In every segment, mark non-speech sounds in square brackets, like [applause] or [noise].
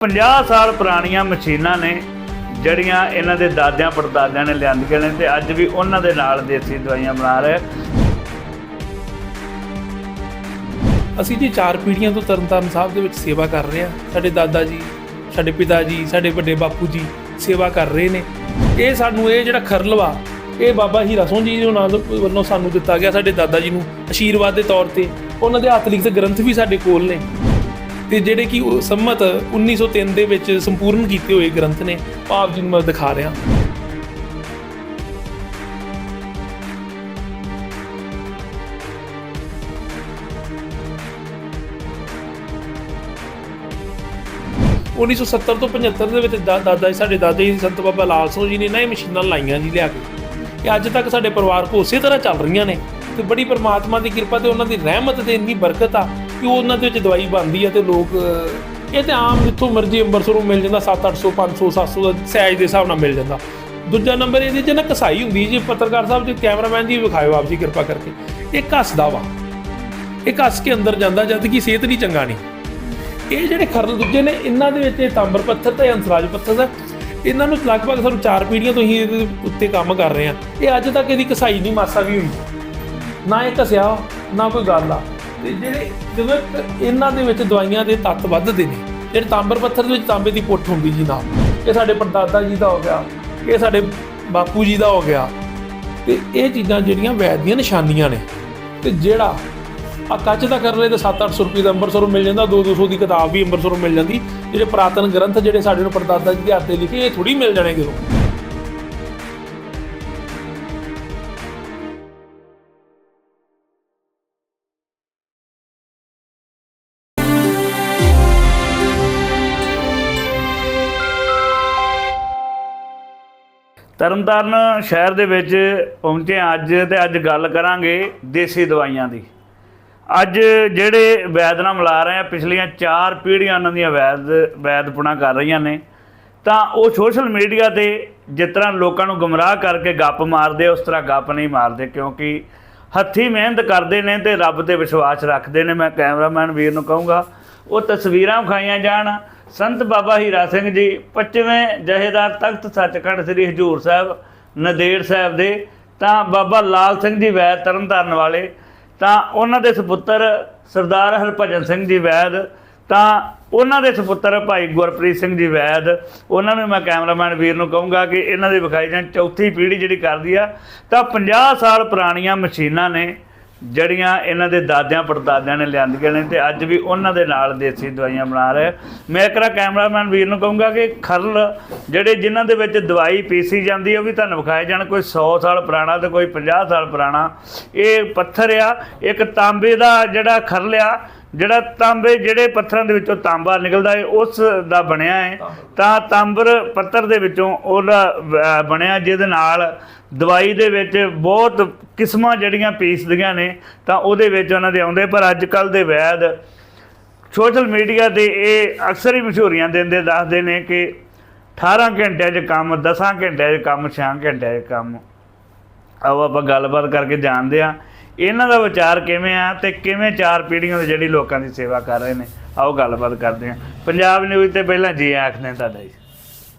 50 ਸਾਲ ਪੁਰਾਣੀਆਂ ਮਸ਼ੀਨਾਂ ਨੇ ਜਿਹੜੀਆਂ ਇਹਨਾਂ ਦੇ ਦਾਦਿਆਂ ਪੜਦਾਦਿਆਂ ਨੇ ਲਿਆਂਦੀਆਂ ਨੇ ਤੇ ਅੱਜ ਵੀ ਉਹਨਾਂ ਦੇ ਨਾਲ ਦੇਸੀ ਦਵਾਈਆਂ ਬਣਾ ਰਹੇ ਅਸੀਂ ਜੀ ਚਾਰ ਪੀੜ੍ਹੀਆਂ ਤੋਂ ਤਰਨਤਾਰਨ ਸਾਹਿਬ ਦੇ ਵਿੱਚ ਸੇਵਾ ਕਰ ਰਹੇ ਹਾਂ ਸਾਡੇ ਦਾਦਾ ਜੀ, ਸਾਡੇ ਪਿਤਾ ਜੀ, ਸਾਡੇ ਵੱਡੇ ਬਾਪੂ ਜੀ ਸੇਵਾ ਕਰ ਰਹੇ ਨੇ। ਇਹ ਸਾਨੂੰ ਇਹ ਜਿਹੜਾ ਖਰਲਵਾ, ਇਹ ਬਾਬਾ ਹੀਰਾ ਸਿੰਘ ਜੀ ਦੇ ਨਾਲ ਵੱਲੋਂ ਸਾਨੂੰ ਦਿੱਤਾ ਗਿਆ ਸਾਡੇ ਦਾਦਾ ਜੀ ਨੂੰ ਆਸ਼ੀਰਵਾਦ ਦੇ ਤੌਰ ਤੇ। ਉਹਨਾਂ ਦੇ ਹੱਥ ਲਿਖਤ ਗ੍ਰੰਥ ਵੀ ਸਾਡੇ ਕੋਲ ਨੇ। ਤੇ ਜਿਹੜੇ ਕਿ ਉਹ ਸੰਮਤ 1903 ਦੇ ਵਿੱਚ ਸੰਪੂਰਨ ਕੀਤੇ ਹੋਏ ਗ੍ਰੰਥ ਨੇ, ਭਾਵ ਆਪ ਜੀ ਨੂੰ ਮੈਂ ਦਿਖਾ ਰਿਹਾ। ਉੱਨੀ ਸੌ ਸੱਤਰ ਤੋਂ 75 ਦੇ ਵਿੱਚ ਦਾ- ਦਾਦਾ ਜੀ, ਸਾਡੇ ਦਾਦਾ ਜੀ, ਸੰਤ ਬਾਬਾ ਲਾਲ ਸਿੰਘ ਜੀ ਨੇ ਨਾ ਇਹ ਮਸ਼ੀਨਾਂ ਲਾਈਆਂ ਜੀ ਲਿਆ ਕੇ। ਇਹ ਅੱਜ ਤੱਕ ਸਾਡੇ ਪਰਿਵਾਰ ਕੋ ਉਸੇ ਤਰ੍ਹਾਂ ਚੱਲ ਰਹੀਆਂ ਨੇ ਤੇ ਬੜੀ ਪਰਮਾਤਮਾ ਦੀ ਕਿਰਪਾ ਤੇ ਉਹਨਾਂ ਦੀ ਰਹਿਮਤ ਤੇ ਇੰਨੀ ਬਰਕਤ ਆ ਕਿ ਉਹਨਾਂ ਦੇ ਵਿੱਚ ਦਵਾਈ ਬਣਦੀ ਆ ਤੇ ਲੋਕ ਇਹ ਤੇ ਆਮ ਜਿੱਥੋਂ ਮਰਜ਼ੀ ਅੰਬਰਸਰੋਂ ਮਿਲ ਜਾਂਦਾ 7-800 500 700 ਦਾ ਸਾਈਜ਼ ਦੇ ਹਿਸਾਬ ਨਾਲ ਮਿਲ ਜਾਂਦਾ। ਦੂਜਾ ਨੰਬਰ ਇਹਦੇ 'ਚ ਨਾ ਕਸਾਈ ਹੁੰਦੀ ਜੇ, ਪੱਤਰਕਾਰ ਸਾਹਿਬ ਜੀ ਕੈਮਰਾਮੈਨ ਜੀ ਵਿਖਾਇਓ ਆਪ ਜੀ ਕਿਰਪਾ ਕਰਕੇ। ਇਹ ਘਸਦਾ ਵਾ। ਇਹ ਘਸ ਕੇ ਅੰਦਰ ਜਾਂਦਾ ਜਦ ਕਿ ਸਿਹਤ ਨਹੀਂ ਚੰਗਾ ਨਹੀਂ। ਇਹ ਜਿਹੜੇ ਖਰਲ ਦੂਜੇ ਨੇ, ਇਹਨਾਂ ਦੇ ਵਿੱਚ ਇਹ ਤਾਂਬਰ ਪੱਥਰ ਤੇ ਅੰਸਰਾਜ ਪੱਥਰ ਦਾ। ਇਹਨਾਂ ਨੂੰ ਲਗਭਗ ਸਾਨੂੰ ਚਾਰ ਪੀੜ੍ਹੀਆਂ ਤੋਂ ਹੀ ਇਹਦੇ ਉੱਤੇ ਕੰਮ ਕਰ ਰਹੇ ਆ। ਇਹ ਅੱਜ ਤੱਕ ਇਹਦੀ ਕਸਾਈ ਨਹੀਂ, ਮਾਸਾ ਵੀ ਹੋਈ। ਨਾ ਇਹ ਘਸਿਆ, ਨਾ ਕੋਈ ਗੱਲ ਆ। ਤੇ ਜਿਹੜੇ ਜਦੋਂ ਇਹਨਾਂ ਦੇ ਵਿੱਚ ਦਵਾਈਆਂ ਦੇ ਤੱਤ ਵੱਧਦੇ ਨੇ, ਜਿਹੜੇ ਤਾਂਬਰ ਪੱਥਰ ਦੇ ਵਿੱਚ ਤਾਂਬੇ ਦੀ ਪੁੱਠ ਹੁੰਦੀ ਜੀ ਨਾਲ ਇਹ ਸਾਡੇ ਪੜਦਾਦਾ ਜੀ ਦਾ ਹੋ ਗਿਆ, ਇਹ ਸਾਡੇ ਬਾਪੂ ਜੀ ਦਾ ਹੋ ਗਿਆ, ਤੇ ਇਹ ਚੀਜ਼ਾਂ ਜਿਹੜੀਆਂ ਵੈਦ ਦੀਆਂ ਨਿਸ਼ਾਨੀਆਂ ਨੇ, ਤੇ ਜਿਹੜਾ ਆ ਕੱਚ ਦਾ ਕਰ ਲਏ ਤਾਂ 7-800 ਰੁਪਏ ਦਾ ਅੰਮ੍ਰਿਤਸਰੋਂ ਮਿਲ ਜਾਂਦਾ 2-200 ਦੀ ਕਿਤਾਬ ਵੀ ਅੰਮ੍ਰਿਤਸਰੋਂ ਮਿਲ ਜਾਂਦੀ, ਜਿਹੜੇ ਪੁਰਾਤਨ ਗ੍ਰੰਥ ਜਿਹੜੇ ਸਾਡੇ ਨੂੰ ਪੜਦਾਦਾ ਜੀ ਦੇ ਹੱਥ 'ਤੇ ਲਿਖੇ, ਇਹ ਥੋੜੀ ਮਿਲ ਜਾਣੇ ਕਿਦੋਂ ਤਰਨਤਾਰਨ ਸ਼ਹਿਰ ਦੇ ਵਿੱਚ ਪਹੁੰਚੇ ਅੱਜ ਤੇ ਅੱਜ ਗੱਲ ਕਰਾਂਗੇ ਦੇਸੀ ਦਵਾਈਆਂ ਦੀ। ਅੱਜ ਜਿਹੜੇ ਵੈਦ ਨਾਲ ਮਿਲਾ ਰਹੇ ਆ, ਪਿਛਲੀਆਂ 4 ਪੀੜ੍ਹੀਆਂ ਉਹਨਾਂ ਦੀਆਂ ਵੈਦ ਵੈਦਪੁਣਾ ਕਰ ਰਹੀਆਂ ਨੇ। ਤਾਂ ਉਹ ਸੋਸ਼ਲ ਮੀਡੀਆ ਤੇ ਜਿਸ ਤਰ੍ਹਾਂ ਲੋਕਾਂ ਨੂੰ ਗੁੰਮਰਾਹ ਕਰਕੇ ਗੱਪ ਮਾਰਦੇ ਉਸ ਤਰ੍ਹਾਂ ਗੱਪ ਨਹੀਂ ਮਾਰਦੇ ਕਿਉਂਕਿ ਹੱਥੀ ਮਿਹਨਤ ਕਰਦੇ ਨੇ ਤੇ ਰੱਬ ਤੇ ਵਿਸ਼ਵਾਸ ਰੱਖਦੇ ਨੇ। ਮੈਂ ਕੈਮਰਾਮੈਨ ਵੀਰ ਨੂੰ ਕਹੂੰਗਾ, ਉਹ ਤਸਵੀਰਾਂ ਵਿਖਾਈਆਂ ਜਾਣ। ਸੰਤ ਬਾਬਾ ਹੀਰਾ ਸਿੰਘ ਜੀ 25ਵੇਂ ਜਹੇਦਾਰ ਤਖਤ ਸੱਚਖੰਡ ਸ੍ਰੀ ਹਜੂਰ ਸਾਹਿਬ, ਨਦੇੜ ਸਾਹਿਬ ਦੇ। ਤਾਂ ਬਾਬਾ ਲਾਲ ਸਿੰਘ ਜੀ ਵੈਦ ਤਰਨਤਾਰਨ ਵਾਲੇ। ਤਾਂ ਉਹਨਾਂ ਦੇ ਸੁਪੁੱਤਰ ਸਰਦਾਰ ਹਰਭਜਨ ਸਿੰਘ ਜੀ ਵੈਦ। ਤਾਂ ਉਹਨਾਂ ਦੇ ਸੁਪੁੱਤਰ ਭਾਈ ਗੁਰਪ੍ਰੀਤ ਸਿੰਘ ਜੀ ਵੈਦ। ਉਹਨਾਂ ਨੂੰ ਮੈਂ ਕੈਮਰਾਮੈਨ ਵੀਰ ਨੂੰ ਕਹੂੰਗਾ ਕਿ ਇਹਨਾਂ ਦੇ ਵਿਖਾਈ ਜਾਣ। ਚੌਥੀ ਪੀੜ੍ਹੀ ਜਿਹੜੀ ਕਰਦੀ ਆ, ਤਾਂ 50 ਸਾਲ ਪੁਰਾਣੀਆਂ ਮਸ਼ੀਨਾਂ ਨੇ ਜਿਹੜੀਆਂ ਇਹਨਾਂ ਦੇ ਦਾਦਿਆਂ ਪੜਦਾਦਿਆਂ ਨੇ ਲਿਆਂਦੀਆਂ ਨੇ ਤੇ ਅੱਜ ਵੀ ਉਹਨਾਂ ਦੇ ਨਾਲ ਦੇਸੀ ਦਵਾਈਆਂ ਬਣਾ ਰਹੇ। ਮੈਂ ਇੱਕ ਰਾ ਕੈਮਰਾਮੈਨ ਵੀਰ ਨੂੰ ਕਹੂੰਗਾ ਕਿ ਖਰਲ ਜਿਹੜੇ ਜਿਨ੍ਹਾਂ ਦੇ ਵਿੱਚ ਦਵਾਈ ਪੀਸੀ ਜਾਂਦੀ ਉਹ ਵੀ ਤੁਹਾਨੂੰ ਵਿਖਾਏ ਜਾਣ, ਕੋਈ 100 ਸਾਲ ਪੁਰਾਣਾ ਤੇ ਕੋਈ 50 ਸਾਲ ਪੁਰਾਣਾ। ਇਹ ਪੱਥਰ ਆ, ਇੱਕ ਤਾਂਬੇ ਦਾ ਜਿਹੜਾ ਖਰਲ ਆ ਜਿਹੜਾ ਤਾਂਬੇ ਜਿਹੜੇ ਪੱਥਰਾਂ ਦੇ ਵਿੱਚੋਂ ਤਾਂਬਾ ਨਿਕਲਦਾ ਹੈ ਉਸ ਦਾ ਬਣਿਆ ਹੈ ਤਾਂ ਤਾਂਬਰ ਪੱਥਰ ਦੇ ਵਿੱਚੋਂ ਉਹਦਾ ਬਣਿਆ ਜਿਹਦੇ ਨਾਲ ਦਵਾਈ ਦੇ ਵਿੱਚ ਬਹੁਤ ਕਿਸਮਾਂ ਜਿਹੜੀਆਂ ਪੀਸਦੀਆਂ ਨੇ ਤਾਂ ਉਹਦੇ ਵਿੱਚ ਉਹਨਾਂ ਦੇ ਆਉਂਦੇ। ਪਰ ਅੱਜ ਕੱਲ ਦੇ ਵੈਦ ਸੋਸ਼ਲ ਮੀਡੀਆ ਤੇ ਇਹ ਅਕਸਰ ਹੀ ਮਸ਼ਹੂਰੀਆਂ ਦਿੰਦੇ ਦੱਸਦੇ ਨੇ ਕਿ 18 ਘੰਟਿਆਂ 'ਚ ਕੰਮ 10 ਘੰਟਿਆਂ 'ਚ ਕੰਮ 6 ਘੰਟਿਆਂ 'ਚ ਕੰਮ। ਆਓ ਆਪਾਂ ਗੱਲਬਾਤ ਕਰਕੇ ਜਾਣਦੇ ਆ ਇਹਨਾਂ ਦਾ ਵਿਚਾਰ ਕਿਵੇਂ ਆ ਤੇ ਕਿਵੇਂ ਚਾਰ ਪੀੜ੍ਹੀਆਂ ਦੇ ਜਿਹੜੀ ਲੋਕਾਂ ਦੀ ਸੇਵਾ ਕਰ ਰਹੇ ਨੇ? ਆਓ ਗੱਲਬਾਤ ਕਰਦੇ ਆ ਪੰਜਾਬ ਨਿਊਜ਼ ਤੇ ਪਹਿਲਾਂ ਜੀ ਆਖਦੇ ਤੁਹਾਡਾ ਜੀ।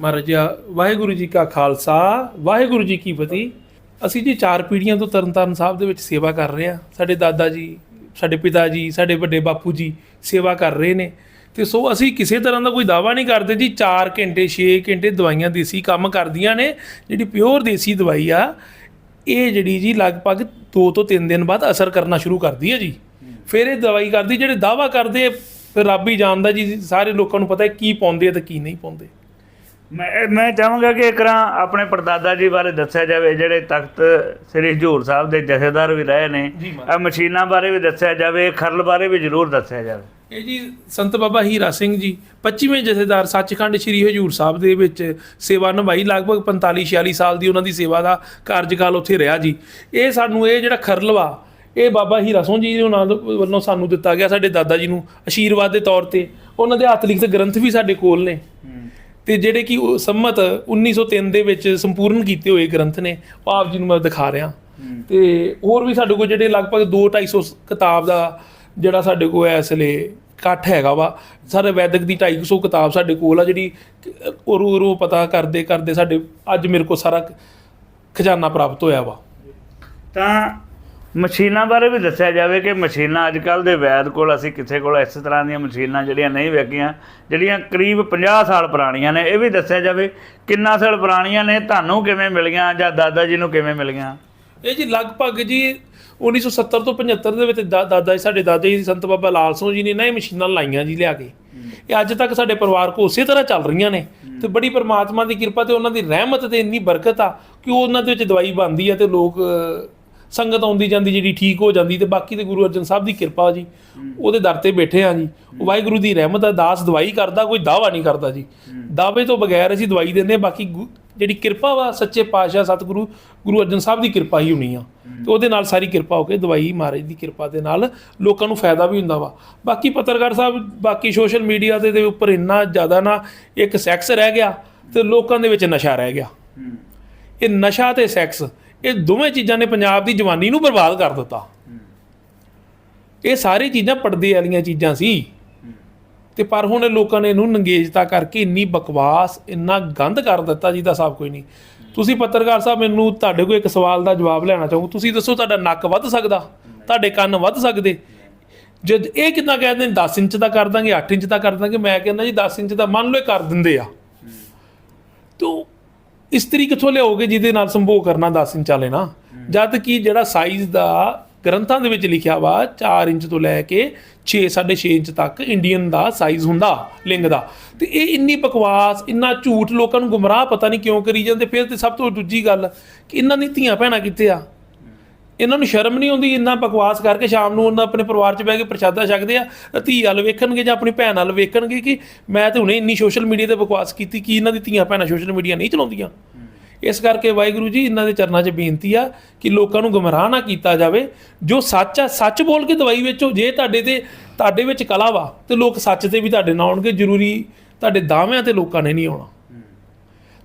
ਮਹਾਰਾਜ ਵਾਹਿਗੁਰੂ ਜੀ ਕਾ ਖਾਲਸਾ, ਵਾਹਿਗੁਰੂ ਜੀ ਕੀ ਫਤਿਹ। ਅਸੀਂ ਜੀ ਚਾਰ ਪੀੜ੍ਹੀਆਂ ਤੋਂ ਤਰਨਤਾਰਨ ਸਾਹਿਬ ਦੇ ਵਿੱਚ ਸੇਵਾ ਕਰ ਰਹੇ ਹਾਂ। ਸਾਡੇ ਦਾਦਾ ਜੀ, ਸਾਡੇ ਪਿਤਾ ਜੀ, ਸਾਡੇ ਵੱਡੇ ਬਾਪੂ ਜੀ ਸੇਵਾ ਕਰ ਰਹੇ ਨੇ। ਤੇ ਸੋ ਅਸੀਂ ਕਿਸੇ ਤਰ੍ਹਾਂ ਦਾ ਕੋਈ ਦਾਵਾ ਨਹੀਂ ਕਰਦੇ ਜੀ। 4 ਘੰਟੇ 6 ਘੰਟੇ ਦਵਾਈਆਂ ਦੇਸੀ ਕੰਮ ਕਰਦੀਆਂ ਨੇ। ਜਿਹੜੀ ਪਿਓਰ ਦੇਸੀ ਦਵਾਈ ਆ ਇਹ ਜਿਹੜੀ ਜੀ ਲਗਭਗ 2 ਤੋਂ 3 ਦਿਨ ਬਾਅਦ ਅਸਰ ਕਰਨਾ ਸ਼ੁਰੂ ਕਰਦੀ ਹੈ ਜੀ। ਫਿਰ ਇਹ ਦਵਾਈ ਕਰਦੀ ਜਿਹੜੇ ਦਾਵਾ ਕਰਦੇ ਫਿਰ ਰੱਬ ਹੀ ਜਾਣਦਾ ਜੀ ਸਾਰੇ ਲੋਕਾਂ ਨੂੰ ਪਤਾ ਹੈ ਕੀ ਪਾਉਂਦੇ ਆ ਤੇ ਕੀ ਨਹੀਂ ਪਾਉਂਦੇ। ਮੈਂ ਮੈਂ ਚਾਹਾਂਗਾ ਕਿ ਇੱਕ ਰਾਂ ਆਪਣੇ ਪੜਦਾਦਾ ਜੀ ਬਾਰੇ ਦੱਸਿਆ ਜਾਵੇ ਜਿਹੜੇ ਤਖਤ ਸ੍ਰੀ ਹਜੂਰ ਸਾਹਿਬ ਦੇ ਜਥੇਦਾਰ ਵੀ ਰਹੇ ਨੇ ਆ ਮਸ਼ੀਨਾਂ ਬਾਰੇ ਵੀ ਦੱਸਿਆ ਜਾਵੇ ਖਰਲ ਬਾਰੇ ਵੀ ਜ਼ਰੂਰ ਦੱਸਿਆ ਜਾਵੇ। ਇਹ ਜੀ ਸੰਤ ਬਾਬਾ ਹੀਰਾ ਸਿੰਘ ਜੀ 25ਵੇਂ ਜਥੇਦਾਰ ਸੱਚਖੰਡ ਸ੍ਰੀ ਹਜੂਰ ਸਾਹਿਬ ਦੇ ਵਿੱਚ ਸੇਵਾ ਨਿਭਾਈ, ਲਗਭਗ 45 46 ਸਾਲ ਦੀ ਉਹਨਾਂ ਦੀ ਸੇਵਾ ਦਾ ਕਾਰਜਕਾਲ ਉੱਥੇ ਰਿਹਾ ਜੀ। ਇਹ ਸਾਨੂੰ ਇਹ ਜਿਹੜਾ ਖਰਲਵਾ, ਇਹ ਬਾਬਾ ਹੀਰਾ ਸਿੰਘ ਜੀ ਦੇ ਨਾਲ ਵੱਲੋਂ ਸਾਨੂੰ ਦਿੱਤਾ ਗਿਆ, ਸਾਡੇ ਦਾਦਾ ਜੀ ਨੂੰ ਆਸ਼ੀਰਵਾਦ ਦੇ ਤੌਰ ਤੇ। ਉਹਨਾਂ ਦੇ ਹੱਥ ਲਿਖਤ ਗ੍ਰੰਥ ਵੀ ਸਾਡੇ ਕੋਲ ਨੇ। ਤੇ ਜਿਹੜੇ ਕਿ ਉਹ ਸੰਮਤ 1903 ਦੇ ਵਿੱਚ ਸੰਪੂਰਨ ਕੀਤੇ ਹੋਏ ਗ੍ਰੰਥ ਨੇ, ਉਹ ਆਪ ਜੀ ਨੂੰ ਮੈਂ ਦਿਖਾ ਰਿਹਾ। ਤੇ ਹੋਰ ਵੀ ਸਾਡੇ ਕੋਲ ਜਿਹੜੇ ਲਗਭਗ 2 250 ਕਿਤਾਬ ਦਾ ਜਿਹੜਾ ਸਾਡੇ ਕੋਲ ਇਸ ਵੇਲੇ ਇਕੱਠ ਹੈਗਾ ਵਾ। ਸਾਰੇ ਵੈਦਿਕ ਦੀ 250 ਕਿਤਾਬ ਸਾਡੇ ਕੋਲ ਆ ਜਿਹੜੀ ਉਰੂ ਉਰੂ ਪਤਾ ਕਰਦੇ ਕਰਦੇ ਸਾਡੇ ਅੱਜ ਮੇਰੇ ਕੋਲ ਸਾਰਾ ਖਜ਼ਾਨਾ ਪ੍ਰਾਪਤ ਹੋਇਆ ਵਾ। ਤਾਂ ਮਸ਼ੀਨਾਂ ਬਾਰੇ ਵੀ ਦੱਸਿਆ ਜਾਵੇ ਕਿ ਮਸ਼ੀਨਾਂ ਅੱਜ ਕੱਲ ਦੇ ਵੈਦ ਕੋਲ ਅਸੀਂ ਕਿਸੇ ਕੋਲ ਇਸ ਤਰ੍ਹਾਂ ਦੀਆਂ ਮਸ਼ੀਨਾਂ ਜਿਹੜੀਆਂ ਨਹੀਂ ਵੇਖੀਆਂ ਜਿਹੜੀਆਂ ਕਰੀਬ 50 ਸਾਲ ਪੁਰਾਣੀਆਂ ਨੇ ਇਹ ਵੀ ਦੱਸਿਆ ਜਾਵੇ ਕਿੰਨਾ ਸਾਲ ਪੁਰਾਣੀਆਂ ਨੇ ਤੁਹਾਨੂੰ ਕਿਵੇਂ ਮਿਲੀਆਂ ਜਾਂ ਦਾਦਾ ਜੀ ਨੂੰ ਕਿਵੇਂ ਮਿਲੀਆਂ? ਇਹ ਜੀ ਲਗਭਗ ਜੀ 1970 ਤੋਂ 75 ਦੇ ਵਿੱਚ ਦਾ- ਦਾਦਾ ਜੀ ਸਾਡੇ ਦਾਦਾ ਜੀ ਸੰਤ ਬਾਬਾ ਲਾਲ ਸਿੰਘ ਜੀ ਨੇ ਨਾ ਇਹ ਮਸ਼ੀਨਾਂ ਲਾਈਆਂ ਜੀ ਲਿਆ ਕੇ। ਇਹ ਅੱਜ ਤੱਕ ਸਾਡੇ ਪਰਿਵਾਰ ਕੋ ਉਸੇ ਤਰ੍ਹਾਂ ਚੱਲ ਰਹੀਆਂ ਨੇ। ਤੇ ਬੜੀ ਪਰਮਾਤਮਾ ਦੀ ਕਿਰਪਾ ਤੇ ਉਹਨਾਂ ਦੀ ਰਹਿਮਤ ਤੇ ਇੰਨੀ ਬਰਕਤ ਆ ਕਿ ਉਹ ਉਹਨਾਂ ਦੇ ਵਿੱਚ ਦਵਾਈ ਬਣਦੀ ਆ ਤੇ ਲੋਕ ਅ, ਸੰਗਤ ਆਉਂਦੀ ਜਾਂਦੀ ਜਿਹੜੀ ਠੀਕ ਹੋ ਜਾਂਦੀ ਤੇ ਬਾਕੀ ਤੇ ਗੁਰੂ ਅਰਜਨ ਸਾਹਿਬ ਦੀ ਕਿਰਪਾ ਜੀ। ਉਹਦੇ ਦਰ ਤੇ ਬੈਠੇ ਆ ਜੀ। ਉਹ ਵਾਹਿਗੁਰੂ ਦੀ ਰਹਿਮਤ ਆ ਦਾਸ ਦਵਾਈ ਕਰਦਾ ਕੋਈ ਦਾਵਾ ਨਹੀਂ ਕਰਦਾ ਜੀ। ਦਾਅਵੇ ਤੋਂ ਬਗੈਰ ਅਸੀਂ ਦਵਾਈ ਦਿੰਦੇ ਹਾਂ ਬਾਕੀ ਗੁ- ਜਿਹੜੀ ਕਿਰਪਾ ਵਾ, ਸੱਚੇ ਪਾਤਸ਼ਾਹ ਸਤਿਗੁਰੂ, ਗੁਰੂ ਅਰਜਨ ਸਾਹਿਬ ਦੀ ਕਿਰਪਾ ਹੀ ਹੋਣੀ ਆ। ਤੇ ਉਹਦੇ ਨਾਲ ਸਾਰੀ ਕਿਰਪਾ ਹੋ ਕੇ ਦਵਾਈ ਮਹਾਰਾਜ ਦੀ ਕਿਰਪਾ ਦੇ ਨਾਲ ਲੋਕਾਂ ਨੂੰ ਫਾਇਦਾ ਵੀ ਹੁੰਦਾ ਵਾ। ਬਾਕੀ ਪੱਤਰਕਾਰ ਸਾਹਿਬ, ਬਾਕੀ ਸੋਸ਼ਲ ਮੀਡੀਆ ਦੇ ਦੇ ਉੱਪਰ ਇੰਨਾ ਜ਼ਿਆਦਾ ਨਾ ਇੱਕ ਸੈਕਸ ਰਹਿ ਗਿਆ ਤੇ ਲੋਕਾਂ ਦੇ ਵਿੱਚ ਨਸ਼ਾ ਰਹਿ ਗਿਆ। ਇਹ ਨਸ਼ਾ ਤੇ ਸੈਕਸ, ਇਹ ਦੋਵੇਂ ਚੀਜ਼ਾਂ ਨੇ ਪੰਜਾਬ ਦੀ ਜਵਾਨੀ ਨੂੰ ਬਰਬਾਦ ਕਰ ਦਿੱਤਾ। ਇਹ ਸਾਰੀ ਚੀਜ਼ਾਂ ਪਰਦੇ ਵਾਲੀਆਂ ਚੀਜ਼ਾਂ ਸੀ। ਤੇ ਪਰ ਹੁਣ ਲੋਕਾਂ ਨੇ ਇਹਨੂੰ ਨੰਗੇਜਤਾ ਕਰਕੇ ਇੰਨੀ ਬਕਵਾਸ, ਇੰਨਾ ਗੰਦ ਕਰ ਦਿੱਤਾ ਜਿਹਦਾ ਹਿਸਾਬ ਕੋਈ ਨਹੀਂ। ਤੁਸੀਂ ਪੱਤਰਕਾਰ ਸਾਹਿਬ, ਮੈਨੂੰ ਤੁਹਾਡੇ ਕੋਲ ਇੱਕ ਸਵਾਲ ਦਾ ਜਵਾਬ ਲੈਣਾ ਚਾਹੂੰ। ਤੁਸੀਂ ਦੱਸੋ ਤੁਹਾਡਾ ਨੱਕ ਵੱਧ ਸਕਦਾ? ਤੁਹਾਡੇ ਕੰਨ ਵੱਧ ਸਕਦੇ? ਜਦ ਇਹ ਕਿੰਨਾ ਕਹਿੰਦੇ ਨੇ 10 ਇੰਚ ਦਾ ਕਰ ਦਾਂਗੇ 8 ਇੰਚ ਦਾ ਕਰ ਦਾਂਗੇ, ਮੈਂ ਕਹਿੰਦਾ ਜੀ 10 ਇੰਚ ਦਾ ਮੰਨ ਲਓ ਇਹ ਕਰ ਦਿੰਦੇ ਆ। ਤੋ ਇਸਤਰੀ ਕਿੱਥੋਂ ਲਿਆਓਗੇ ਜਿਹਦੇ ਨਾਲ ਸੰਭੋਗ ਕਰਨਾ 10 ਇੰਚ ਵਾਲੇ ਨਾ ਜਦ ਕਿ ਜਿਹੜਾ ਸਾਈਜ਼ ਦਾ ਗ੍ਰੰਥਾਂ ਦੇ ਵਿੱਚ ਲਿਖਿਆ ਵਾ 4 ਇੰਚ ਤੋਂ ਲੈ ਕੇ 6 6.5 ਇੰਚ ਤੱਕ ਇੰਡੀਅਨ ਦਾ ਸਾਈਜ਼ ਹੁੰਦਾ, ਲਿੰਗ ਦਾ। ਤੇ ਇਹ ਇੰਨੀ ਬਕਵਾਸ, ਇੰਨਾ ਝੂਠ ਲੋਕਾਂ ਨੂੰ ਗੁੰਮਰਾਹ ਪਤਾ ਨਹੀਂ ਕਿਉਂ ਕਰੀ ਜਾਂਦੇ। ਫਿਰ ਤੇ ਸਭ ਤੋਂ ਦੂਜੀ ਗੱਲ, ਕਿ ਇਹਨਾਂ ਦੀ ਧੀਆਂ ਭੈਣਾਂ ਕਿੱਥੇ ਆ? ਇਹਨਾਂ ਨੂੰ ਸ਼ਰਮ ਨਹੀਂ ਆਉਂਦੀ ਇੰਨਾ ਬਕਵਾਸ ਕਰਕੇ ਸ਼ਾਮ ਨੂੰ ਉਹਨਾਂ ਆਪਣੇ ਪਰਿਵਾਰ 'ਚ ਬਹਿ ਕੇ ਪ੍ਰਸ਼ਾਦਾ ਛਕਦੇ ਆ, ਧੀ ਵੱਲ ਵੇਖਣਗੇ ਜਾਂ ਆਪਣੀ ਭੈਣ ਵੱਲ ਵੇਖਣਗੇ ਕਿ ਮੈਂ ਤੇ ਹੁਣੇ ਇੰਨੀ ਸੋਸ਼ਲ ਮੀਡੀਆ ਤੇ ਬਕਵਾਸ ਕੀਤੀ, ਕਿ ਇਹਨਾਂ ਦੀ ਧੀਆਂ ਭੈਣਾਂ ਸੋਸ਼ਲ ਮੀਡੀਆ ਨਹੀਂ ਚਲਾਉਂਦੀਆਂ? ਇਸ ਕਰਕੇ ਵਾਹਿਗੁਰੂ ਜੀ ਇਹਨਾਂ ਦੇ ਚਰਨਾਂ 'ਚ ਬੇਨਤੀ ਆ ਕਿ ਲੋਕਾਂ ਨੂੰ ਗੁੰਮਰਾਹ ਨਾ ਕੀਤਾ ਜਾਵੇ। ਜੋ ਸੱਚ ਆ ਸੱਚ ਬੋਲ ਕੇ ਦਵਾਈ ਵੇਚੋ। ਜੇ ਤੁਹਾਡੇ ਤੇ ਤੁਹਾਡੇ ਵਿੱਚ ਕਲਾ ਵਾ ਤੇ ਲੋਕ ਸੱਚ ਤੇ ਵੀ ਤੁਹਾਡੇ ਨਾਲ ਆਉਣਗੇ। ਜ਼ਰੂਰੀ ਤੁਹਾਡੇ ਦਾਅਵਿਆਂ ਤੇ ਲੋਕਾਂ ਨੇ ਨਹੀਂ ਆਉਣਾ।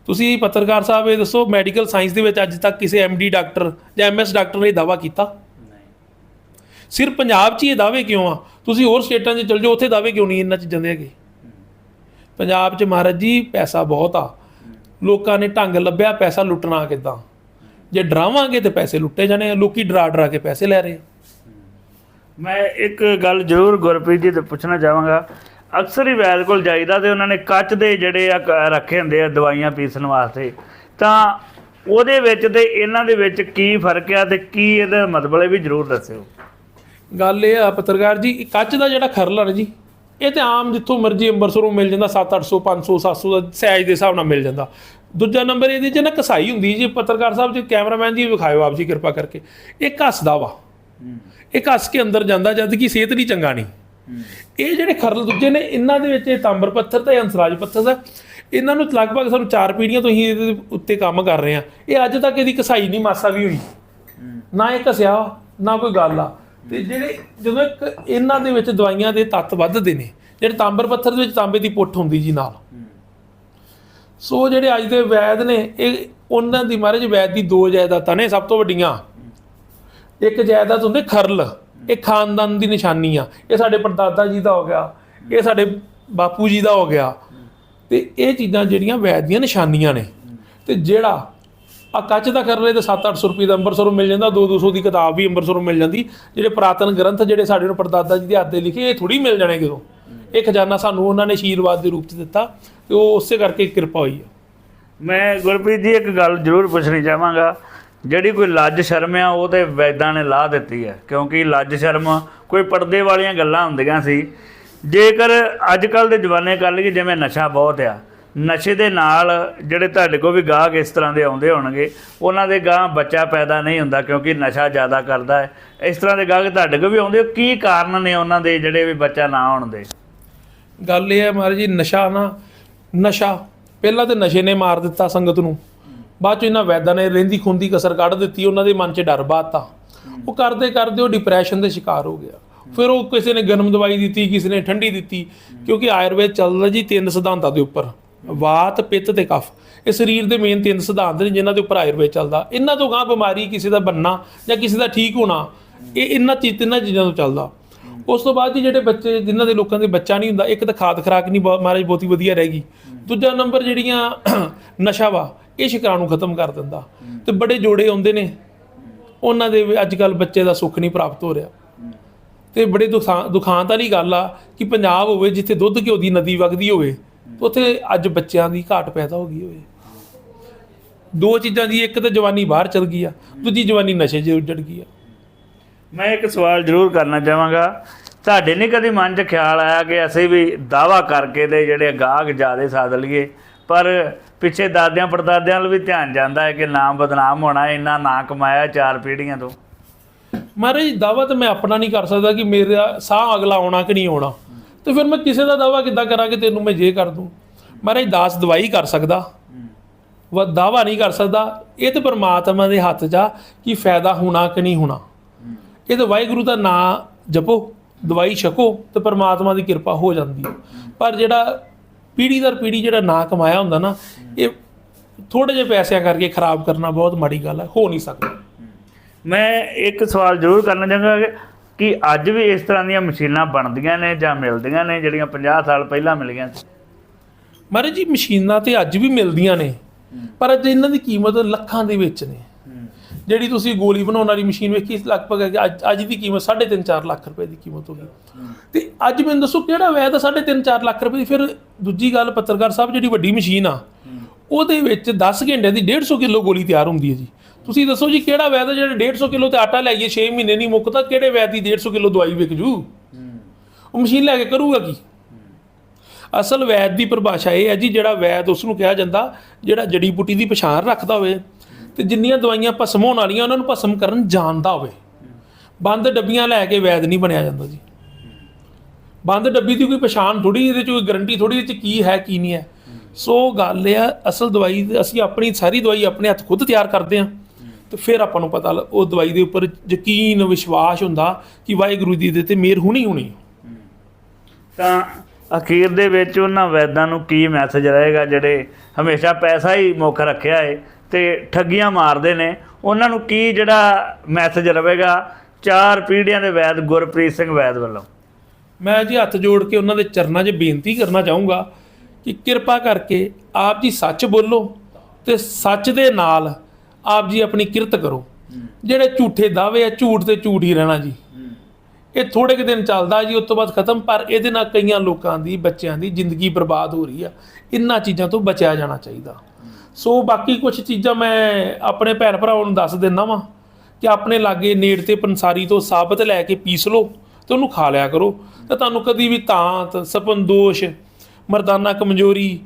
ਤੁਸੀਂ ਪੱਤਰਕਾਰ ਸਾਹਿਬ ਇਹ ਦੱਸੋ ਮੈਡੀਕਲ ਸਾਇੰਸ ਦੇ ਵਿੱਚ ਅੱਜ ਤੱਕ ਕਿਸੇ ਐਮਡੀ ਡਾਕਟਰ ਜਾਂ ਐਮਐਸ ਡਾਕਟਰ ਨੇ ਦਾਵਾ ਕੀਤਾ? ਸਿਰਫ ਪੰਜਾਬ 'ਚ ਹੀ ਇਹ ਦਾਅਵੇ ਕਿਉਂ ਆ? ਤੁਸੀਂ ਹੋਰ ਸਟੇਟਾਂ 'ਚ ਚਲ ਜਾਓ ਉੱਥੇ ਦਾਅਵੇ ਕਿਉਂ ਨਹੀਂ ਇਹਨਾਂ ਚੀਜ਼ਾਂ ਦੇ ਹੈਗੇ? ਪੰਜਾਬ 'ਚ ਮਹਾਰਾਜ ਜੀ ਪੈਸਾ ਬਹੁਤ ਆ। ਲੋਕਾਂ ਨੇ ਢੰਗ ਲੱਭਿਆ ਪੈਸਾ ਲੁੱਟਣਾ ਕਿੱਦਾਂ? ਜੇ ਡਰਾਵਾਂਗੇ ਤੇ ਪੈਸੇ ਲੁੱਟੇ ਜਾਣੇ ਆ ਲੋਕੀ ਡਰਾ ਡਰਾ ਕੇ ਪੈਸੇ ਲੈ ਰਹੇ ਆ। ਮੈਂ ਇੱਕ ਗੱਲ ਜ਼ਰੂਰ ਗੁਰਪ੍ਰੀਤ ਜੀ ਤੋਂ ਪੁੱਛਣਾ ਚਾਹਾਂਗਾ। ਅਕਸਰ ਹੀ ਵੈਦ ਕੋਲ ਜਾਈਦਾ ਤੇ ਉਹਨਾਂ ਨੇ ਕੱਚ ਦੇ ਜਿਹੜੇ ਆ ਕ- ਰੱਖੇ ਹੁੰਦੇ ਆ ਦਵਾਈਆਂ ਪੀਸਣ ਵਾਸਤੇ। ਤਾਂ ਉਹਦੇ ਵਿੱਚ ਤੇ ਇਹਨਾਂ ਦੇ ਵਿੱਚ ਕੀ ਫ਼ਰਕ ਆ ਤੇ ਕੀ ਇਹਦਾ ਮਤਲਬ ਹੈ ਵੀ ਜ਼ਰੂਰ ਦੱਸਿਓ। ਗੱਲ ਇਹ ਆ ਪੱਤਰਕਾਰ ਜੀ ਇਹ ਕੱਚ ਦਾ ਜਿਹੜਾ ਖਰਲ ਨਾ ਜੀ ਇਹ ਤੇ ਆਮ ਜਿੱਥੋਂ ਮਰਜ਼ੀ ਅੰਬਰਸਰੋਂ ਮਿਲ ਜਾਂਦਾ 7-800 500 700 ਦਾ ਸਾਈਜ਼ ਦੇ ਹਿਸਾਬ ਨਾਲ ਮਿਲ ਜਾਂਦਾ। ਦੂਜਾ ਨੰਬਰ ਇਹਦੇ 'ਚ ਨਾ ਕਸਾਈ ਹੁੰਦੀ ਜੀ ਪੱਤਰਕਾਰ ਸਾਹਿਬ ਜੀ ਕੈਮਰਾਮੈਨ ਜੀ ਵਿਖਾਇਓ ਆਪ ਜੀ ਕਿਰਪਾ ਕਰਕੇ। ਇਹ ਘੱਸਦਾ ਵਾ। ਇਹ ਘੱਸ ਕੇ ਅੰਦਰ ਜਾਂਦਾ ਜਦ ਕਿ ਸਿਹਤ ਲਈ ਚੰਗਾ ਨਹੀਂ। ਇਹ ਜਿਹੜੇ ਖਰਲ ਦੂਜੇ ਨੇ ਇਹਨਾਂ ਦੇ ਵਿੱਚ ਇਹ ਤਾਂਬਰ ਪੱਥਰ ਤੇ ਹੰਸਰਾਜ ਪੱਥਰ ਦਾ। ਇਹਨਾਂ ਨੂੰ ਲਗਭਗ ਸਾਨੂੰ ਚਾਰ ਪੀੜ੍ਹੀਆਂ ਤੋਂ ਹੀ ਇਹਦੇ ਉੱਤੇ ਕੰਮ ਕਰ ਰਹੇ ਆ। ਇਹ ਅੱਜ ਤੱਕ ਇਹਦੀ ਕਸਾਈ ਨਹੀਂ ਮਾਸਾ ਵੀ ਹੋਈ। ਨਾ ਇਹ ਘਸਿਆ ਨਾ ਕੋਈ ਗੱਲ ਆ। ਤੇ ਜਿਹੜੇ ਜਦੋਂ ਇੱਕ ਇਹਨਾਂ ਦੇ ਵਿੱਚ ਦਵਾਈਆਂ ਦੇ ਤੱਤ ਵੱਧਦੇ ਨੇ ਜਿਹੜੇ ਤਾਂਬਰ ਪੱਥਰ ਦੇ ਵਿੱਚ ਤਾਂਬੇ ਦੀ ਪੁੱਠ ਹੁੰਦੀ ਜੀ ਨਾਲ। ਸੋ ਜਿਹੜੇ ਅੱਜ ਦੇ ਵੈਦ ਨੇ ਇਹ ਉਹਨਾਂ ਦੀ ਮਹਾਰਾਜ ਵੈਦ ਦੀ ਦੋ ਜਾਇਦਾਦਾਂ ਨੇ ਸਭ ਤੋਂ ਵੱਡੀਆਂ। ਇੱਕ ਜਾਇਦਾਦ ਹੁੰਦੇ ਖਰਲ ਇਹ ਖਾਨਦਾਨ ਦੀ ਨਿਸ਼ਾਨੀ ਆ। ਇਹ ਸਾਡੇ ਪਰਦਾਦਾ ਜੀ ਦਾ ਹੋ ਗਿਆ ਇਹ ਸਾਡੇ ਬਾਪੂ ਜੀ ਦਾ ਹੋ ਗਿਆ। ਤੇ ਇਹ ਚੀਜ਼ਾਂ ਜਿਹੜੀਆਂ ਵੈਦ ਦੀਆਂ ਨਿਸ਼ਾਨੀਆਂ ਨੇ। ਤੇ ਜਿਹੜਾ ਆ ਕੱਚ ਦਾ ਕਰ ਰਹੇ ਤੇ 7-800 ਰੁਪਏ ਦਾ ਅੰਮ੍ਰਿਤਸਰੋਂ ਮਿਲ ਜਾਂਦਾ 2-200 ਦੀ ਕਿਤਾਬ ਵੀ ਅੰਮ੍ਰਿਤਸਰੋਂ ਮਿਲ ਜਾਂਦੀ। ਜਿਹੜੇ ਪੁਰਾਤਨ ਗ੍ਰੰਥ ਜਿਹੜੇ ਸਾਡੇ ਨੂੰ ਪਰਦਾਦਾ ਜੀ ਦੇ ਹੱਥ ਦੇ ਲਿਖੇ, ਇਹ ਥੋੜੀ ਮਿਲ ਜਾਣੇ ਕਿਦੋਂ ਇਹ ਖਜ਼ਾਨਾ ਸਾਨੂੰ ਉਹਨਾਂ ਨੇ ਆਸ਼ੀਰਵਾਦ ਦੇ ਰੂਪ ਚ ਦਿੱਤਾ ਤੇ ਉਹ ਉਸੇ ਕਰਕੇ ਕਿਰਪਾ ਹੋਈ ਆ। ਮੈਂ ਗੁਰਪ੍ਰੀਤ ਜੀ ਇੱਕ ਗੱਲ ਜ਼ਰੂਰ ਪੁੱਛਣੀ ਚਾਹਾਂਗਾ, ਜਿਹੜੀ ਕੋਈ ਲੱਜ ਸ਼ਰਮ ਆ, ਉਹ ਤੇ ਵੈਦਾਂ ਨੇ ਲਾਹ ਦਿੱਤੀ ਹੈ ਕਿਉਂਕਿ ਲੱਜ ਸ਼ਰਮ ਕੋਈ ਪਰਦੇ ਵਾਲੀਆਂ ਗੱਲਾਂ ਹੁੰਦੀਆਂ ਸੀ। ਜੇਕਰ ਅੱਜ ਕੱਲ ਦੇ ਜਵਾਨੇ ਕਰ ਲਈਏ, ਜਿਵੇਂ ਨਸ਼ਾ ਬਹੁਤ ਆ ਨਸ਼ੇ ਦੇ ਨਾਲ ਜਿਹੜੇ ਤੁਹਾਡੇ ਕੋਲ ਵੀ ਗਾਹਕ ਇਸ ਤਰ੍ਹਾਂ ਦੇ ਆਉਂਦੇ ਹੋਣਗੇ, ਉਹਨਾਂ ਦੇ ਗਾਹ ਬੱਚਾ ਪੈਦਾ ਨਹੀਂ ਹੁੰਦਾ ਕਿਉਂਕਿ ਨਸ਼ਾ ਜ਼ਿਆਦਾ ਕਰਦਾ ਹੈ। ਇਸ ਤਰ੍ਹਾਂ ਦੇ ਗਾਹਕ ਤੁਹਾਡੇ ਕੋਲ ਵੀ ਆਉਂਦੇ ਕੀ ਕਾਰਨ ਨੇ ਉਹਨਾਂ ਦੇ ਜਿਹੜੇ ਵੀ ਬੱਚਾ ਨਾ ਆਉਣ ਦੇ? ਗੱਲ ਇਹ ਹੈ ਮਹਾਰਾਜ ਜੀ, ਨਸ਼ਾ ਨਾ, ਨਸ਼ਾ, ਪਹਿਲਾਂ ਤੇ ਨਸ਼ੇ ਨੇ ਮਾਰ ਦਿੱਤਾ ਸੰਗਤ ਨੂੰ। ਬਾਅਦ ਚ ਇਹਨਾਂ ਵੈਦਾਂ ਨੇ ਰਹਿੰਦੀ ਖੁੰਦੀ ਕਸਰ ਕੱਢ ਦਿੱਤੀ, ਉਹਨਾਂ ਦੇ ਮਨ 'ਚ ਡਰ ਬਾਤਾ ਉਹ ਕਰਦੇ ਕਰਦੇ ਉਹ ਡਿਪਰੈਸ਼ਨ ਦੇ ਸ਼ਿਕਾਰ ਹੋ ਗਿਆ। ਫਿਰ ਉਹ ਕਿਸੇ ਨੇ ਗਰਮ ਦਵਾਈ ਦਿੱਤੀ, ਕਿਸੇ ਨੇ ਠੰਡੀ ਦਿੱਤੀ, ਕਿਉਂਕਿ ਆਯੁਰਵੇਦ ਚੱਲਦਾ ਜੀ ਤਿੰਨ ਸਿਧਾਂਤਾਂ ਦੇ ਉੱਪਰ। ਵਾਤ, ਪਿੱਤ ਤੇ ਕਫ। ਇਹ ਸਰੀਰ ਦੇ ਮੇਨ ਤਿੰਨ ਸਿਧਾਂਤ ਨੇ ਜਿਨ੍ਹਾਂ ਦੇ ਉੱਪਰ ਆਯੁਰਵੇਦ ਚੱਲਦਾ। ਇਹਨਾਂ ਤੋਂ ਗਾਂ ਬਿਮਾਰੀ ਕਿਸੇ ਦਾ ਬੰਨਾ ਜਾਂ ਕਿਸੇ ਦਾ ਠੀਕ ਹੋਣਾ, ਇਹ ਇਹਨਾਂ ਚੀਜ਼ ਤਿੰਨਾਂ ਚੀਜ਼ਾਂ ਤੋਂ ਚੱਲਦਾ। ਉਸ ਤੋਂ ਬਾਅਦ ਜੀ ਜਿਹੜੇ ਬੱਚੇ, ਜਿਨ੍ਹਾਂ ਦੇ ਲੋਕਾਂ ਦੇ ਬੱਚਾ ਨਹੀਂ ਹੁੰਦਾ, ਇੱਕ ਤਾਂ ਖਾਦ ਖਰਾਕ ਨਹੀਂ ਬਹੁਤ- ਮਹਾਰਾਜ ਬਹੁਤੀ ਵਧੀਆ ਰਹੇਗੀ ਦੂਜਾ ਨੰਬਰ ਜਿਹੜੀਆਂ [clears throat] ਨਸ਼ਾ ਵਾ, ਇਹ ਸ਼ਿਕਾਰਾਂ ਨੂੰ ਖਤਮ ਕਰ ਦਿੰਦਾ। ਤੇ ਬੜੇ ਜੋੜੇ ਆਉਂਦੇ ਨੇ। ਉਹਨਾਂ ਦੇ ਅੱਜ ਕੱਲ ਬੱਚੇ ਦਾ ਸੁੱਖ ਨਹੀਂ ਪ੍ਰਾਪਤ ਹੋ ਰਿਹਾ। ਤੇ ਬੜੇ ਦੁਖਾਂ, ਦੁਖਾਂਤ ਵਾਲੀ ਗੱਲ ਆ ਕਿ ਪੰਜਾਬ ਹੋਵੇ, ਜਿੱਥੇ ਦੁੱਧ ਘਿਓ ਦੀ ਨਦੀ ਵਗਦੀ ਹੋਵੇ ਉੱਥੇ ਅੱਜ ਬੱਚਿਆਂ ਦੀ ਘਾਟ ਪੈਦਾ ਹੋ ਗਈ ਹੋਵੇ। ਦੋ ਚੀਜ਼ਾਂ ਦੀ ਇੱਕ ਤਾਂ ਜਵਾਨੀ ਬਾਹਰ ਚਲ ਗਈ ਆ ਦੂਜੀ ਜਵਾਨੀ ਨਸ਼ੇ 'ਚ ਉੱਜੜ ਗਈ ਆ। ਮੈਂ ਇੱਕ ਸਵਾਲ ਜ਼ਰੂਰ ਕਰਨਾ ਚਾਹਾਂਗਾ। ਤੁਹਾਡੇ ਨਹੀਂ ਕਦੀ ਮਨ 'ਚ ਖਿਆਲ ਆਇਆ ਕਿ ਅਸੀਂ ਵੀ ਦਾਵਾ ਕਰਕੇ ਤੇ ਜਿਹੜੇ ਗਾਹਕ ਜਿਆਦੇ ਸਾਧ ਲਈਏ? ਪਰ ਪਿੱਛੇ ਦਾਦਿਆਂ ਪੜਦਾਦਿਆਂ ਵੱਲ ਵੀ ਧਿਆਨ ਜਾਂਦਾ ਹੈ ਕਿ ਨਾਮ ਬਦਨਾਮ ਹੋਣਾ ਇੰਨਾ ਨਾਂ ਕਮਾਇਆ ਚਾਰ ਪੀੜ੍ਹੀਆਂ ਤੋਂ। ਮਹਾਰਾਜ ਦਾਵਾ ਤਾਂ ਮੈਂ ਆਪਣਾ ਨਹੀਂ ਕਰ ਸਕਦਾ ਕਿ ਮੇਰਾ ਸਾਹ ਅਗਲਾ ਆਉਣਾ ਕਿ ਨਹੀਂ ਆਉਣਾ। ਤੇ ਫਿਰ ਮੈਂ ਕਿਸੇ ਦਾ ਦਾਵਾ ਕਿੱਦਾਂ ਕਰਾਂ ਕਿ ਤੈਨੂੰ ਮੈਂ ਜੇ ਕਰ ਦੂੰ? ਮਹਾਰਾਜ, ਦਾਸ ਦਵਾਈ ਕਰ ਸਕਦਾ। ਵਾ ਦਾਵਾ ਨਹੀਂ ਕਰ ਸਕਦਾ। ਇਹ ਤਾਂ ਪਰਮਾਤਮਾ ਦੇ ਹੱਥ 'ਚ ਆ ਕਿ ਫਾਇਦਾ ਹੋਣਾ ਕਿ ਨਹੀਂ ਹੋਣਾ। ਇਹ ਤਾਂ ਵਾਹਿਗੁਰੂ ਦਾ ਨਾਮ ਜਪੋ, ਦਵਾਈ ਛਕੋ ਤੇ ਪਰਮਾਤਮਾ ਦੀ ਕਿਰਪਾ ਹੋ ਜਾਂਦੀ ਹੈ। ਪਰ ਜਿਹੜਾ ਪੀੜੀ ਦਰ ਪੀੜੀ ਜਿਹੜਾ ਨਾ ਕਮਾਇਆ ਹੁੰਦਾ ਨਾ, ਇਹ ਥੋੜੇ ਜਿਹੇ ਪੈਸਿਆਂ ਕਰਕੇ ਖਰਾਬ ਕਰਨਾ ਬਹੁਤ ਮਾੜੀ ਗੱਲ ਹੈ, ਹੋ ਨਹੀਂ ਸਕਦਾ। ਮੈਂ ਇੱਕ ਸਵਾਲ ਜ਼ਰੂਰ ਕਰਨਾ ਚਾਹਾਂਗਾ ਕਿ- ਕਿ ਅੱਜ ਵੀ ਇਸ ਤਰ੍ਹਾਂ ਦੀਆਂ ਮਸ਼ੀਨਾਂ ਬਣਦੀਆਂ ਨੇ ਜਾਂ ਮਿਲਦੀਆਂ ਨੇ, ਜਿਹੜੀਆਂ 50 ਸਾਲ ਪਹਿਲਾਂ ਮਿਲੀਆਂ ਸੀ? ਮਹਾਰਾਜ ਜੀ, ਮਸ਼ੀਨਾਂ ਤੇ ਅੱਜ ਵੀ ਮਿਲਦੀਆਂ ਨੇ, ਪਰ ਅੱਜ ਇਹਨਾਂ ਦੀ ਕੀਮਤ ਲੱਖਾਂ ਦੇ ਵਿੱਚ ਨੇ। ਜਿਹੜੀ ਤੁਸੀਂ ਗੋਲੀ ਬਣਾਉਣ ਵਾਲੀ ਮਸ਼ੀਨ ਵੇਖੀ ਲਗਭਗ ਅੱਜ ਅੱਜ ਦੀ ਕੀਮਤ 3.5 4 ਲੱਖ ਰੁਪਏ ਦੀ ਕੀਮਤ ਹੋ ਗਈ। ਤੇ ਅੱਜ ਮੈਨੂੰ ਦੱਸੋ ਕਿਹੜਾ ਵੈਦ ਆ 3.5 4 ਲੱਖ ਰੁਪਏ ਦੀ? ਫਿਰ ਦੂਜੀ ਗੱਲ, ਪੱਤਰਕਾਰ ਸਾਹਿਬ, ਜਿਹੜੀ ਵੱਡੀ ਮਸ਼ੀਨ ਆ, ਉਹਦੇ ਵਿੱਚ 10 ਘੰਟਿਆਂ ਦੀ 150 ਕਿਲੋ ਗੋਲੀ ਤਿਆਰ ਹੁੰਦੀ ਹੈ ਜੀ। ਤੁਸੀਂ ਦੱਸੋ ਜੀ ਕਿਹੜਾ ਵੈਦ ਆ ਜਿਹੜਾ 150 ਕਿਲੋ ਤੇ ਆਟਾ ਲੈ ਗਏ 6 ਮਹੀਨੇ ਨਹੀਂ ਮੁੱਕਦਾ ਕਿਹੜੇ ਵੈਦ ਦੀ 150 ਕਿਲੋ ਦਵਾਈ ਵਿਕ ਜੂ ਉਹ ਮਸ਼ੀਨ ਲੈ ਕੇ ਕਰੂਗਾ ਕੀ? ਅਸਲ ਵੈਦ ਦੀ ਪਰਿਭਾਸ਼ਾ ਇਹ ਹੈ ਜੀ ਜਿਹੜਾ ਵੈਦ ਉਸ ਨੂੰ ਕਿਹਾ ਜਾਂਦਾ ਜਿਹੜਾ ਜੜੀ ਬੂਟੀ ਦੀ ਪਛਾਣ ਰੱਖਦਾ ਹੋਵੇ ਤੇ ਜਿੰਨੀਆਂ ਦਵਾਈਆਂ ਭਸਮ ਹੋਣ ਵਾਲੀਆਂ ਉਹਨਾਂ ਨੂੰ ਭਸਮ ਕਰਨ ਜਾਣਦਾ ਹੋਵੇ। ਬੰਦ ਡੱਬੀਆਂ ਲੈ ਕੇ ਵੈਦ ਨਹੀਂ ਬਣਿਆ ਜਾਂਦਾ ਜੀ। ਬੰਦ ਡੱਬੀ ਦੀ ਕੋਈ ਪਛਾਣ ਥੋੜੀ ਇਹਦੇ ਚ ਕੋਈ ਗਾਰੰਟੀ ਥੋੜੀ ਇਹਦੇ ਚ ਕੀ ਹੈ ਕੀ ਨਹੀਂ ਹੈ। ਸੋ ਗੱਲ ਇਹ ਆ ਅਸਲ ਦਵਾਈ ਅਸੀਂ ਆਪਣੀ ਸਾਰੀ ਦਵਾਈ ਆਪਣੇ ਹੱਥ ਖੁਦ ਤਿਆਰ ਕਰਦੇ ਹਾਂ। ਤੇ ਫਿਰ ਆਪਾਂ ਨੂੰ ਪਤਾ ਲ- ਉਹ ਦਵਾਈ ਦੇ ਉੱਪਰ ਯਕੀਨ ਵਿਸ਼ਵਾਸ ਹੁੰਦਾ ਕਿ ਵਾਹਿਗੁਰੂ ਦੀ ਦੇ ਤੇ ਮਿਹਰ ਹੁਣੀ ਹੁਣੀ ਤਾਂ ਅਖੀਰ ਦੇ ਵਿੱਚ ਉਹਨਾਂ ਵੈਦਾਂ ਨੂੰ ਕੀ ਮੈਸੇਜ ਰਹੇਗਾ ਜਿਹੜੇ ਹਮੇਸ਼ਾ ਪੈਸਾ ਹੀ ਮੁੱਖ ਰੱਖਿਆ ਏ ਤੇ ਠੱਗੀਆਂ ਮਾਰਦੇ ਨੇ ਉਹਨਾਂ ਨੂੰ ਕੀ ਜਿਹੜਾ ਮੈਸੇਜ ਰਹੇਗਾ? ਚਾਰ ਪੀੜ੍ਹੀਆਂ ਦੇ ਵੈਦ ਗੁਰਪ੍ਰੀਤ ਸਿੰਘ ਵੈਦ ਵੱਲੋਂ। ਮੈਂ ਜੀ ਹੱਥ ਜੋੜ ਕੇ ਉਹਨਾਂ ਦੇ ਚਰਨਾਂ 'ਚ ਬੇਨਤੀ ਕਰਨਾ ਚਾਹੂੰਗਾ ਕਿ ਕਿਰਪਾ ਕਰਕੇ ਆਪ ਜੀ ਸੱਚ ਬੋਲੋ ਤੇ ਸੱਚ ਦੇ ਨਾਲ ਆਪ ਜੀ ਆਪਣੀ ਕਿਰਤ ਕਰੋ। ਜਿਹੜੇ ਝੂਠੇ ਦਾਅਵੇ ਆ, ਝੂਠ ਤੇ ਝੂਠ ਹੀ ਰਹਿਣਾ ਜੀ। ਇਹ ਥੋੜੇ ਕੁ ਦਿਨ ਚੱਲਦਾ ਜੀ, ਉਸ ਤੋਂ ਬਾਅਦ ਖਤਮ, ਪਰ ਇਹਦੇ ਨਾਲ ਕਈਆਂ ਲੋਕਾਂ ਦੀ, ਬੱਚਿਆਂ ਦੀ ਜ਼ਿੰਦਗੀ ਬਰਬਾਦ ਹੋ ਰਹੀ ਆ। ਇਹਨਾਂ ਚੀਜ਼ਾਂ ਤੋਂ ਬਚਿਆ ਜਾਣਾ ਚਾਹੀਦਾ। ਸੋ ਬਾਕੀ ਕੁਝ ਚੀਜ਼ਾਂ ਮੈਂ ਆਪਣੇ ਭੈਣ ਭਰਾਵਾਂ ਨੂੰ ਦੱਸ ਦਿੰਦਾ ਵਾਂ ਕਿ ਆਪਣੇ ਲਾਗੇ ਨੇੜ ਤੇ ਪੰਸਾਰੀ ਤੋਂ ਸਾਬਤ ਲੈ ਕੇ ਪੀਸ ਲਓ ਤੇ ਉਹਨੂੰ ਖਾ ਲਿਆ ਕਰੋ। ਤੇ ਤੁਹਾਨੂੰ ਕਦੀ ਵੀ ਤਾਂਤ ਸਪਨ ਦੋਸ਼ ਮਰਦਾਨਾ ਕਮਜ਼ੋਰੀ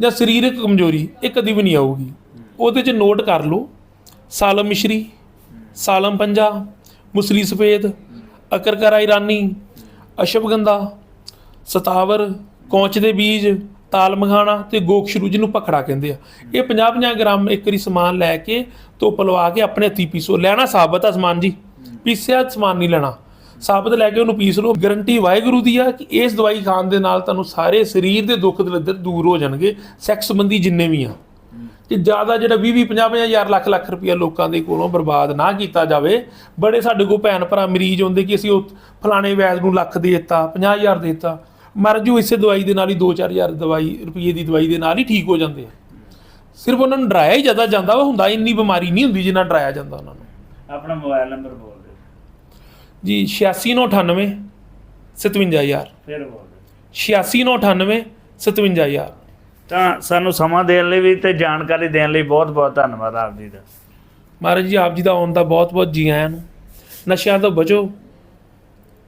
ਜਾਂ ਸਰੀਰਕ ਕਮਜ਼ੋਰੀ ਇਹ ਕਦੀ ਵੀ ਨਹੀਂ ਆਊਗੀ। ਉਹਦੇ 'ਚ ਨੋਟ ਕਰ ਲਓ। ਸਾਲਮ ਮਿਸ਼ਰੀ, ਸਾਲਮ ਪੰਜਾ, ਮੁਸਲੀ ਸਫੇਦ ਅਕਰਕਰਾ ਇਰਾਨੀ ਅਸ਼ਵਗੰਧਾ ਸਤਾਵਰ, ਕੌਂਚ ਦੇ ਬੀਜ, ਤਾਲ ਮਖਾਣਾ ਤੇ ਗੋਖਸ਼ਰੂ ਜਿਹਨੂੰ ਪਖੜਾ ਕਹਿੰਦੇ ਆ। ਇਹ 50-50 ਗ੍ਰਾਮ ਇੱਕ ਵਾਰੀ ਸਮਾਨ ਲੈ ਕੇ ਧੁੱਪ ਲਵਾ ਕੇ ਆਪਣੇ ਹੱਥੀਂ ਪੀਸੋ। ਲੈਣਾ ਸਾਬਤ ਆ ਸਮਾਨ ਜੀ। ਪੀਸਿਆ ਸਮਾਨ ਨਹੀਂ ਲੈਣਾ। ਸਾਬਤ ਲੈ ਕੇ ਉਹਨੂੰ ਪੀਸ ਲਓ। ਗਰੰਟੀ ਵਾਹਿਗੁਰੂ ਦੀ ਆ ਕਿ ਇਸ ਦਵਾਈ ਖਾਣ ਦੇ ਨਾਲ ਤੁਹਾਨੂੰ ਸਾਰੇ ਸਰੀਰ ਦੇ ਦੁੱਖ ਦਲਿੱਦਰ ਦੂਰ ਹੋ ਜਾਣਗੇ। ਸੈਕਸ ਸੰਬੰਧੀ ਜਿੰਨੇ ਵੀ ਆ। ਕਿ ਜ਼ਿਆਦਾ ਜਿਹੜਾ 20 20 50 50 ਹਜ਼ਾਰ ਲੱਖ ਲੱਖ ਰੁਪਇਆ ਲੋਕਾਂ ਦੇ ਕੋਲੋਂ ਬਰਬਾਦ ਨਾ ਕੀਤਾ ਜਾਵੇ। ਬੜੇ ਸਾਡੇ ਕੋਲ ਭੈਣ ਭਰਾ ਮਰੀਜ਼ ਹੁੰਦੇ ਕਿ ਅਸੀਂ ਉਹ ਫਲਾਣੇ ਵੈਦ ਨੂੰ ਲੱਖ ਦੇ ਦਿੱਤਾ 50 ਹਜ਼ਾਰ ਦੇ ਦਿੱਤਾ। ਮਰ ਜੂ ਇਸੇ ਦਵਾਈ ਦੇ ਨਾਲ ਹੀ 2-4 ਹਜ਼ਾਰ ਦਵਾਈ ਰੁਪਏ ਦੀ ਦਵਾਈ ਦੇ ਨਾਲ ਹੀ ਠੀਕ ਹੋ ਜਾਂਦੇ ਆ। ਸਿਰਫ ਉਹਨਾਂ ਨੂੰ ਡਰਾਇਆ ਹੀ ਜ਼ਿਆਦਾ ਜਾਂਦਾ ਵਾ ਹੁੰਦਾ ਇੰਨੀ ਬਿਮਾਰੀ ਨਹੀਂ ਹੁੰਦੀ ਜਿੰਨਾ ਡਰਾਇਆ ਜਾਂਦਾ ਉਹਨਾਂ ਨੂੰ। ਆਪਣਾ ਮੋਬਾਈਲ ਨੰਬਰ ਬੋਲ ਦਿਓ ਜੀ 8698 57000 ਫਿਰ ਬੋਲ ਦਿਓ 8698 57000 ਤਾਂ ਸਾਨੂੰ ਸਮਾਂ ਦੇਣ ਲਈ ਵੀ ਤੇ ਜਾਣਕਾਰੀ ਦੇਣ ਲਈ ਬਹੁਤ ਬਹੁਤ ਧੰਨਵਾਦ ਆਪ ਜੀ ਦਾ। ਮਹਾਰਾਜ ਜੀ ਆਪ ਜੀ ਦਾ ਆਉਣ ਦਾ ਬਹੁਤ ਬਹੁਤ ਜੀ ਆਇਆਂ ਨੂੰ। ਨਸ਼ਿਆਂ ਤੋਂ ਬਚੋ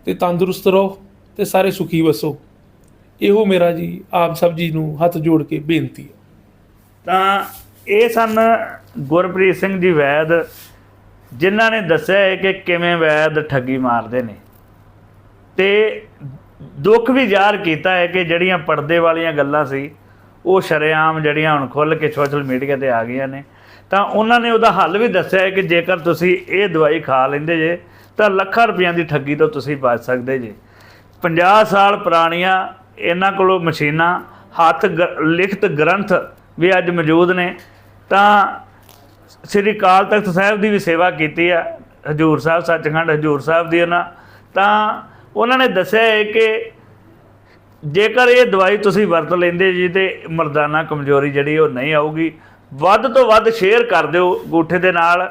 ਤੇ ਤੰਦਰੁਸਤ ਰਹੋ ਤੇ ਸਾਰੇ ਸੁਖੀ ਵਸੋ। ਇਹੋ ਮੇਰਾ ਜੀ ਆਪ ਸਭ ਜੀ ਨੂੰ ਹੱਥ ਜੋੜ ਕੇ ਬੇਨਤੀ ਹੈ। ਤਾਂ ਇਹ ਸਨ ਗੁਰਪ੍ਰੀਤ ਸਿੰਘ ਜੀ ਵੈਦ ਜਿਨ੍ਹਾਂ ਨੇ ਦੱਸਿਆ ਹੈ ਕਿ ਕਿਵੇਂ ਵੈਦ ਠੱਗੀ ਮਾਰਦੇ ਨੇ। ਤੇ ਦੁੱਖ ਵੀ ਜ਼ਾਹਰ ਕੀਤਾ ਹੈ ਕਿ ਜਿਹੜੀਆਂ ਪਰਦੇ ਵਾਲੀਆਂ ਗੱਲਾਂ ਸੀ ਉਹ ਸ਼ਰੇਆਮ ਜਿਹੜੀਆਂ ਹੁਣ ਖੁੱਲ ਕੇ ਸੋਸ਼ਲ ਮੀਡੀਆ ਤੇ ਆ ਗਈਆਂ ਨੇ, ਤਾਂ ਉਹਨਾਂ ਨੇ ਉਹਦਾ ਹੱਲ ਵੀ ਦੱਸਿਆ ਹੈ ਕਿ ਜੇਕਰ ਤੁਸੀਂ ਇਹ ਦਵਾਈ ਖਾ ਲੈਂਦੇ ਜੇ, ਤਾਂ ਲੱਖਾਂ ਰੁਪਈਆਂ ਦੀ ਠੱਗੀ ਤੋਂ ਤੁਸੀਂ ਬਚ ਸਕਦੇ ਜੇ। 50 ਸਾਲ ਪੁਰਾਣੀਆਂ ਇਹਨਾਂ ਕੋਲੋਂ ਮਸ਼ੀਨਾਂ, ਹੱਥ ਗ- ਲਿਖਤ ਗ੍ਰੰਥ ਵੀ ਅੱਜ ਮੌਜੂਦ ਨੇ, ਤਾਂ ਸ੍ਰੀ ਅਕਾਲ ਤਖਤ ਸਾਹਿਬ ਦੀ ਵੀ ਸੇਵਾ ਕੀਤੀ ਆ, ਹਜੂਰ ਸਾਹਿਬ ਸੱਚਖੰਡ ਹਜੂਰ ਸਾਹਿਬ ਦੀ ਉਹਨਾਂ, ਤਾਂ ਉਹਨਾਂ ਨੇ ਦੱਸਿਆ ਹੈ ਕਿ ਜੇਕਰ ਇਹ ਦਵਾਈ ਤੁਸੀਂ ਵਰਤ ਲੈਂਦੇ ਜੀ ਤੇ ਮਰਦਾਨਾ ਕਮਜ਼ੋਰੀ ਜਿਹੜੀ ਉਹ ਨਹੀਂ ਆਊਗੀ, ਵੱਧ ਤੋਂ ਵੱਧ ਸ਼ੇਅਰ ਕਰ ਦਿਓ ਗੂਠੇ ਦੇ ਨਾਲ,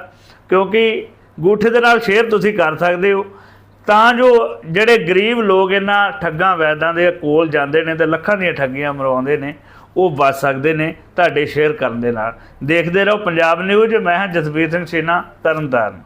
ਕਿਉਂਕਿ ਗੂਠੇ ਦੇ ਨਾਲ ਸ਼ੇਅਰ ਤੁਸੀਂ ਕਰ ਸਕਦੇ ਹੋ। ਤਾਂ ਜੋ ਜਿਹੜੇ ਗਰੀਬ ਲੋਕ ਇਹਨਾਂ ਠੱਗਾਂ ਵੈਦਾਂ ਦੇ ਕੋਲ ਜਾਂਦੇ ਨੇ ਤੇ ਲੱਖਾਂ ਦੀਆਂ ਠੱਗੀਆਂ ਮਰਵਾਉਂਦੇ ਨੇ, ਉਹ ਬਚ ਸਕਦੇ ਨੇ ਤੁਹਾਡੇ ਸ਼ੇਅਰ ਕਰਨ ਦੇ ਨਾਲ। ਦੇਖਦੇ ਰਹੋ ਪੰਜਾਬ ਨਿਊਜ਼ ਮੈਂ ਹਾਂ ਜਸਵੀਰ ਸਿੰਘ ਸੀਨਾ ਤਰਨਤਾਰਨ।